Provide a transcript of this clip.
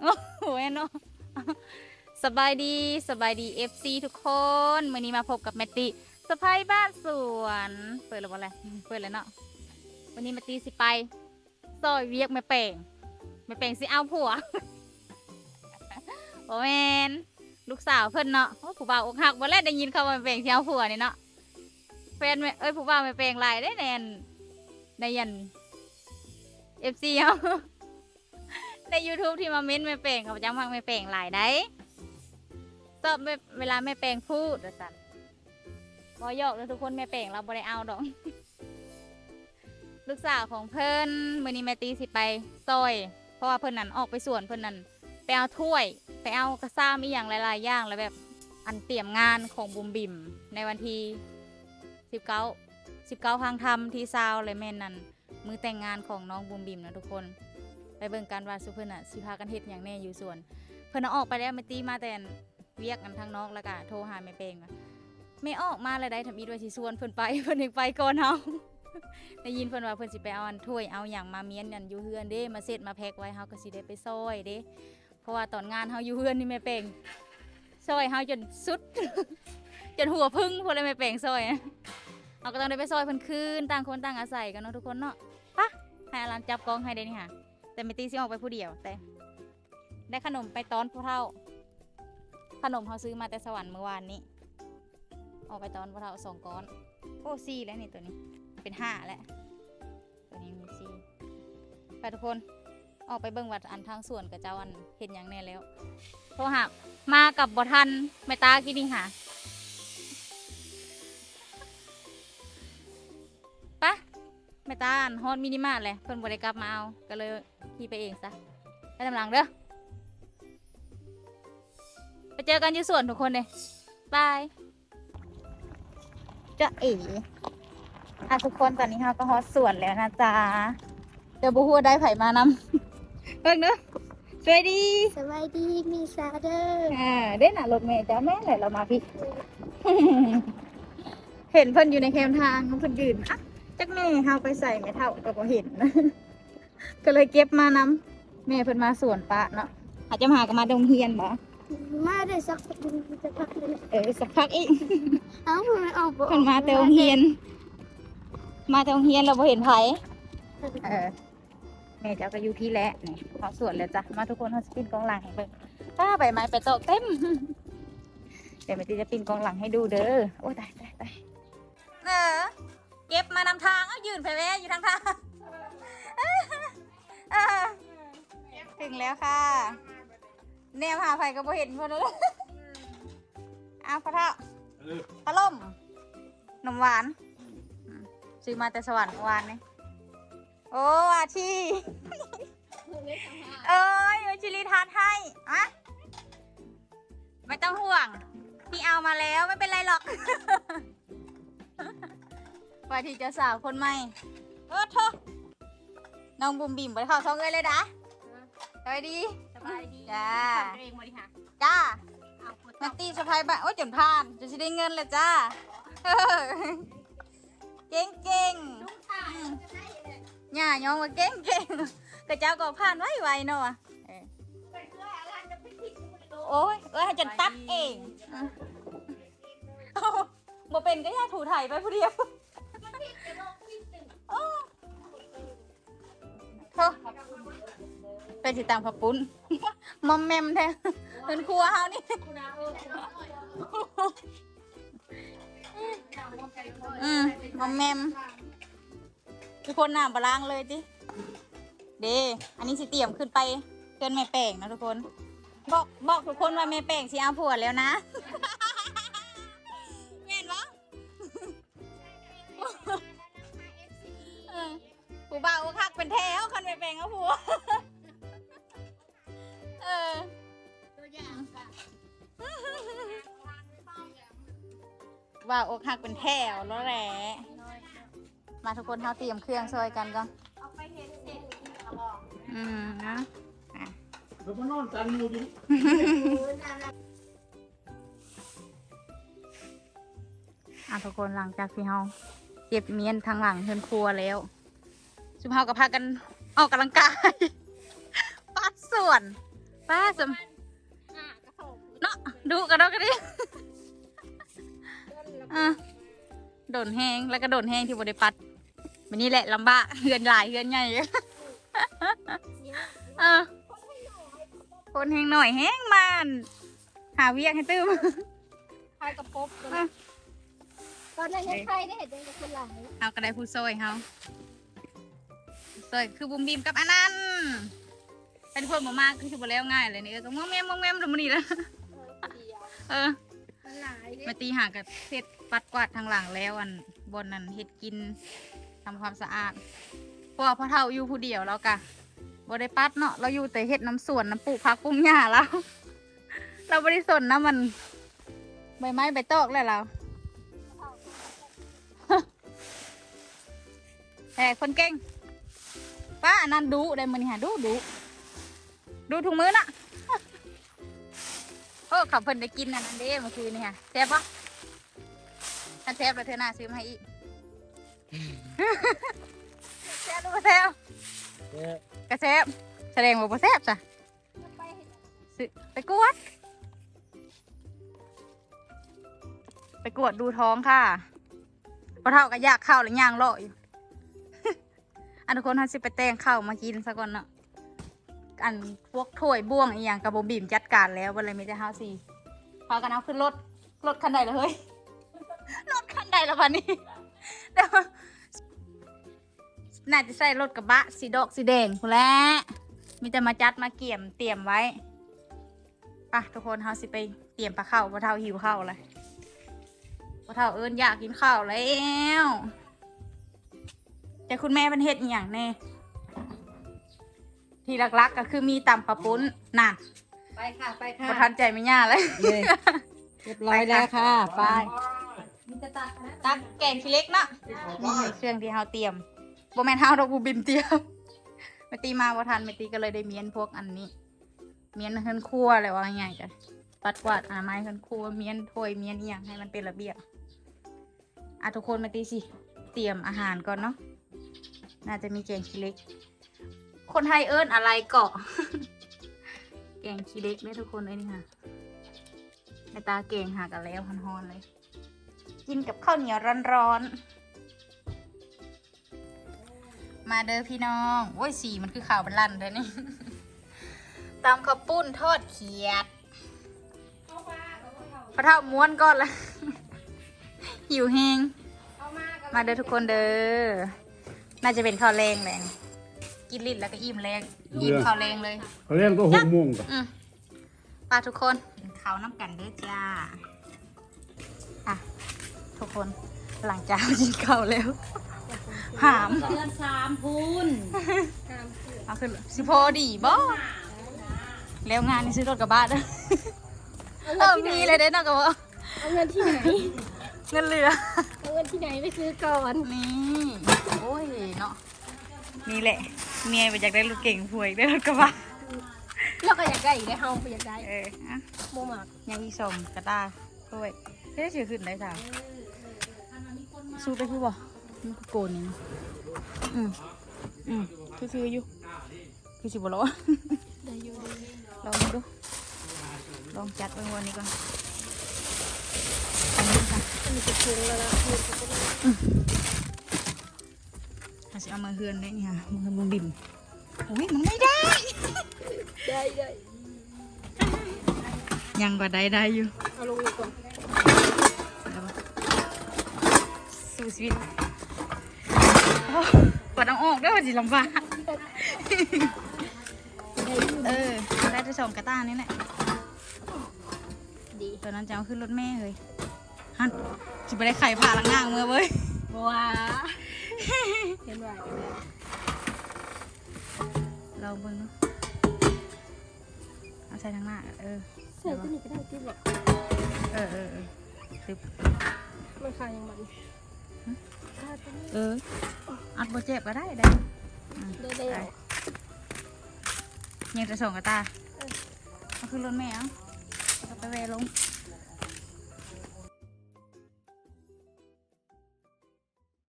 โอ้โหเนาะสบายดีสบายดี FC ทุกคนมื้อนี้มาพบกับแมตติสะพายบ้านสวน เปิดแล้วบ่อะไรเปิดแล้วเนาะวันนี้แมตติสิไปซอยเวียกแม่แปงแม่แปงสิเอาผัวโอ้แมนลูกสาวเพิ่นเนาะผู้บ่าวอกหักบ่แล้วได้ยินเขาว่าแม่แปงสิเอาผัวนี่เนาะแฟนแม่เอ้ยผู้บ่าวแม่แปงหลายได้แน่นได้ยัน FC เฮา ใน YouTube ที่มาเม้นแม่แปลงเขาจะมักแม่แปลงหลายได้ชอบเวลาแม่แปลงพูดว่าสันบอยอกแล้วทุกคนแม่แปลงเราบ่ได้เอาดอก ลูกสาวของเพิ่นมื้อนี้แม่ตีสิไปซอย เพราะว่าเพิ่นนั่นออกไปสวนเพิ่นนั่นไปเอาถ้วย ไปเอากระซ่ามอีหยังหลายๆอย่างแล้วแบบอันเตรียมงานของบุมบิมในวันที่19 19พังทำที่ซาวเลยแม่นั่นมือแต่งงานของน้องบุมบิมนะทุกคน ไปเบิ่งกันว่าสุเพิ่นอะสิพากันเฮ็ดหยังแน่อยู่ส่วน เพิ่นอาออกไปแล้วแม่ตีมาแต่เวียกกันทางนอกแล้วก็โทรหาแม่เปงว่าไม่ออกมาเลยได้ทำอีด้วยสิส่วนเพิ่นไปเพิ่นยังไปก่อนเฮาได้ยินเพิ่นว่าเพิ่นสิไปเอาอันถ้วยเอาหยังมาเมียนกันอยู่เฮือนเด้มาเสร็จมาแพ็คไว้เฮาก็สิได้ไปซอยเด้เพราะว่าตอนงานเฮาอยู่เฮือนนี่แม่เปงซอยเฮาจนสุด จนหัวพึ่งพุ่นเลยแม่เปงซอยเฮาก็ต้องได้ไปซอยเพิ่นคืนต่างคนต่างอาศัยกันเนาะทุกคนเนาะปะให้อารันจับกองให้ได้นี่ค่ะ แต่ไม่ตีซิออกไปผู้เดียว แต่ ได้ขนมไปตอนผู้เท่า ขนมเขาซื้อมาแต่สวรรค์เมื่อวานนี้ ออกไปตอนผู้เท่าสองก้อน โอ้ซี่แล้วนี่ตัวนี้ เป็นห้าแล้วตัวนี้มีซี่ไปทุกคนออกไปเบิ่งวัดอันทางส่วนกับเจ้าอันเห็นอย่างแน่แล้วโทรหามากับบทันแม่ตากินนี่ค่ะ แม่ตาอันฮอดมินิมาร์ทเลยเพิ่นบ่ได้กลับมาเอาก็เลยขี่ไปเองซะไปตำหลังเด้อไปเจอกันที่สวนทุกคนเลยบายจะเอ๋อะทุกคนตอนนี้เราก็ฮอดสวนแล้วนะจ๊ะเดี๋ยวบูฮูได้ไผ่มานำเพิ่งเด้อสวัสดีสวัสดีมีซาเดอร์อ่าเด้น่ะรถเมย์จ้าแม่ไหนเรามาพี่ เห็นเพิ่นอยู่ในแคมทางเพิ่นยืนอะ จักแม่เฮาไปใส่ไม่เท่าก็บ่เห็น ก็เลยเก็บมานำแม่เพิ่นมาสวนปะเนาะอาจจะมาก็มาดงเฮียนบ่มาได้สักพักหนึ่งสักพักหนึงเออสักพักอีกเอ้าเพิ่นออกบ่เพิ่นมาแต่โรงเฮียน มาแต่โรงเฮียนเราบ่เห็นไผเออแม่เจ้าก็อยู่พี่แหละนี่ขอสวนแล้วจ้ะมาทุกคนเฮาสิปิ้นกองหลังให้เบิ่งป้าใบไม้ไปโตะเต็มเดี๋ยวแม่ตีจะปิ้นกองหลังให้ดูเด้อโอ้ยตายตายตายเออ เก็บมานำทางเอายืนไปแม่อยู่ทางทางถึงแล้วค่ะ แนวหาไผก็บ่เห็นเพิ่นเลยอ้าวพ่อเฒ่าปลาล่มนมหวานซื้อมาแต่สวรรค์วานนี่โอ้อาชีเอ้ยเอชิลิทานให้อะไม่ต้องห่วง พี่เอามาแล้วไม่เป็นไรหรอก ว่าที่เจะสาวคนใหม่เออเธอน้องบุ๋มบิ่มไปเข้าท้องเลยเลยนะสวัสดีสบายดีจ้าทำตัวเองบ่ดีค่ะจ้าเอาคนนัตตี้สะพายบ้านโอ้ยจนผ่านจะสิได้เงินเลยจ้าเออเก่งเก่งๆย่าย้องว่าเก่งเก่งๆกระเจ้าก็ผ่านไวไวๆเนาะเออโอ้ยเอ้ยให้จนตัดเองอืมเอ้าบ่เป็นก็ย่าถูไถไปผู้เดียว เป็นสิตามผับปุ้น มอมแมมแท้เป็นครัวเฮานี่อืมมอมแมมทุกคนน้ำบล้างเลยจิเดอันนี้สิเตรียมขึ้นไปเกินแม่แป้งนะทุกคน บอกบอกทุกคนว่าแม่แป้งสิเอาผัวแล้วนะเห็นปะเออผู้บ่าวคัก แมงเอาผัวเออตัวอย่างค่ะว่าอกหักเป็นแถวแล้วแหละมาทุกคนเท้าเตรียมเครื่องช่วยกันก่อนเอาไปเห็นเสร็จเอาบอกอืมนะแล้วก็นอนกันอยู่ดิอะทุกคนหลังจากที่เฮาเก็บเมียนทางหลังเฮือนครัวแล้วสุภาพกับพากัน ออกกำลังกายปัดส่วนป้าสมอะกระสอบเนาะดูกันเรากันดิอะโดนแห้งแล้วก็โดนแห้งที่บริปัดวันนี้แหละลำบากเฮือนหลายเฮือนใหญ่เออคนแห้งหน่อยแห้งมันหาเวียกให้ตื้มใครกระปบเลยตอนนั้นยังใครได้เห็นเป็นคนหลังเอากระไดผู้ซอยเฮา ซอยคือบุมบีมกับอันนั้นเป็นคนบ่มากคือสิบ่แล้วง่ายเลยนี่เออก็มองแม่มองแม่มลงมานี่แล้วเออเดียวเออมันหลายเด้มาตีหากับเสร็จปัดกวาดทางหลังแล้วอันบนนั้นเฮ็ดกินทำความสะอาดเพราะว่อพ่อเฒ่าอยู่ผู้เดียวแล้วกะบ่ได้ปัดเนาะเราอยู่แต่เฮ็ดน้ำสวนน้ำปลูกผักปลูกหญ้าแล้วเราบ่ได้สนนะมันใบไม้ใบตอกแล้วเราแต่คนเก่ง ป้าอันนั้นดูได้มือนี่ฮะดูดูดูถุงมือน่ะโอ้ขับเพิ่นได้กินอันนั้นเด้เมื่อคืนนี่ค่ะแซ่บปะถ้าแซ่บแล้วเธอหน้าซื้อมาให้อีกแซ่บหรือบ่แซ่บก็แซ่บแสดงว่าบ่แซ่บจ้ะไปเห็นซื้อไปกวด ไปกวดดูท้องค่ะพอเท่าก็อยากข้าวหรือย่างเลาะอยู่ อันทุกคนท่านสิไปแต่งข้าวมากินสักก่อนเนาะอันพวกถ้วยบ่วงอีหยังกับบบีมจัดการแล้ววันเลยมีแต่เฮาสี่พากันเอาขึ้นรถรถคันใดเลยเฮ้ยรถคันใดแล้วพันนี้เดี๋ยวน่าจะใส่รถกระบะสีดอกสีแดงพูแล้ว มีแต่มาจัดมาเกี่ยมเตรียมไว้ไปะทุกคนเฮาสิไปเตรียมปลาข้าวพอเท่าหิวข้าวเลยพอเท่าเอิญอยากกินข้าวแล้ว แต่คุณแม่เป็นเฮ็ดอหย่างแน่ที่หลักๆก็คือมีตำปลาปุ้นน่ะไปค่ะไปค่ะพอทันใจไม่ย่าเลยเลยเรียบร้อยแล้วค่ะ ไป มีแต่ตัดนะตักแกงขี้เล็กเนาะนี่เครื่องที่เฮาเตรียมโบแมนเฮาดอกบูบิมเตรียมแม่ตีมาบ่ทันแม่ตีก็เลยได้เมียนพวกอันนี้ เมียนเฮือนครัวอะไรว่าง่ายๆกันปัดกวาดอนามัยเฮือนครัวเมียนถ้วยเมียนอีหยังให้มันเป็นระเบียบอะทุกคนแม่ตีสิ เตรียมอาหารก่อนเนาะ น่าจะมีแกงขี้เล็ก คนไทยเอิ้นอะไรเกาะ แกงขี้เล็กเนี่ยทุกคนเอ้ยนี่ค่ะแม่ตาเก่งหากันแล้วฮอนๆเลย กินกับข้าวเหนียวร้อนๆ มาเด้อพี่น้อง โอ้ยสีมันคือข่าวเป็นลันเลยนี่ตามข้าวปุ้นทอดเขียดพระเท่าม้วนก่อนละหิวแหงมาเด้อทุกคนเด้อ น่าจะเป็นข้าวแรงแรงกินลิ้นแล้วก็อิ่มแรงอิ่มข้าวแรงเลยเขาเล่นก็หกโมงกับอืมปลาทุกคนกินข้าวน้ำกันเด้อจ้าอะทุกคนหลังจากกินข้าวแล้วหามเดือนสามพูนสามพูนเอาขึ้นสิพอดีบ่แล้วงานนี่ซื้อรถกระบะเด้อเออมีเลยเด้อเนาะกับว่าเอาเงินที่ไหนเงินเหลือ เอาเงินที่ไหนไปซื้อก่อน นี่โอ้ยเนาะนี่แหละ เมียไปอยากได้รถเก่งพวยได้รถกระบะแล้วก็อยากได้อีกได้เฮาไปอยากได้เอออะโมหมักยังอีสมกระตาด้วยเฮ้ยชื่อขึ้นได้จ้ะสู้ไปคือบ่มันก็โกนนี่อืมอืมคือคืออยู่คือสิบ่รอได้อยู่ได้อยู่ลองดูลองจัดไว้วันนี้ก่อนอัน นี้ค่ะอันจะพุงแล้วนะพุงก็ไม่ถ้าสิเอามาเฮือนได้นี่ค่ะมือมือบิ่มโอ้ยมันไม่ได้ ได้ได้ยังก็ได้ได้อยู่ เอาลงก่อนสู้ชีวิตโอ้ปวดเอาออกด้วยสิลำบากเออ ได้แต่สองกระต้านี่แหละดีตอนนั้นจะเอาขึ้นรถแม่เลย ฮันจิไปได้ไข่ผ่าลังง่างมือเว้ยว้าเห็นไหมกันแล้วลองเบิ่งเนาะเอาใส่ทางหน้าเออใส่ตัวนี้ก็ได้ที่บอกเออเออเออตึบมันคายังมันคาตัวนี้เอออัดโบเจ็บก็ได้ได้อืมได้ได้ยังจะส่งกระตาเอาขึ้นรถแม่เอาแล้วก็ไปแวะลง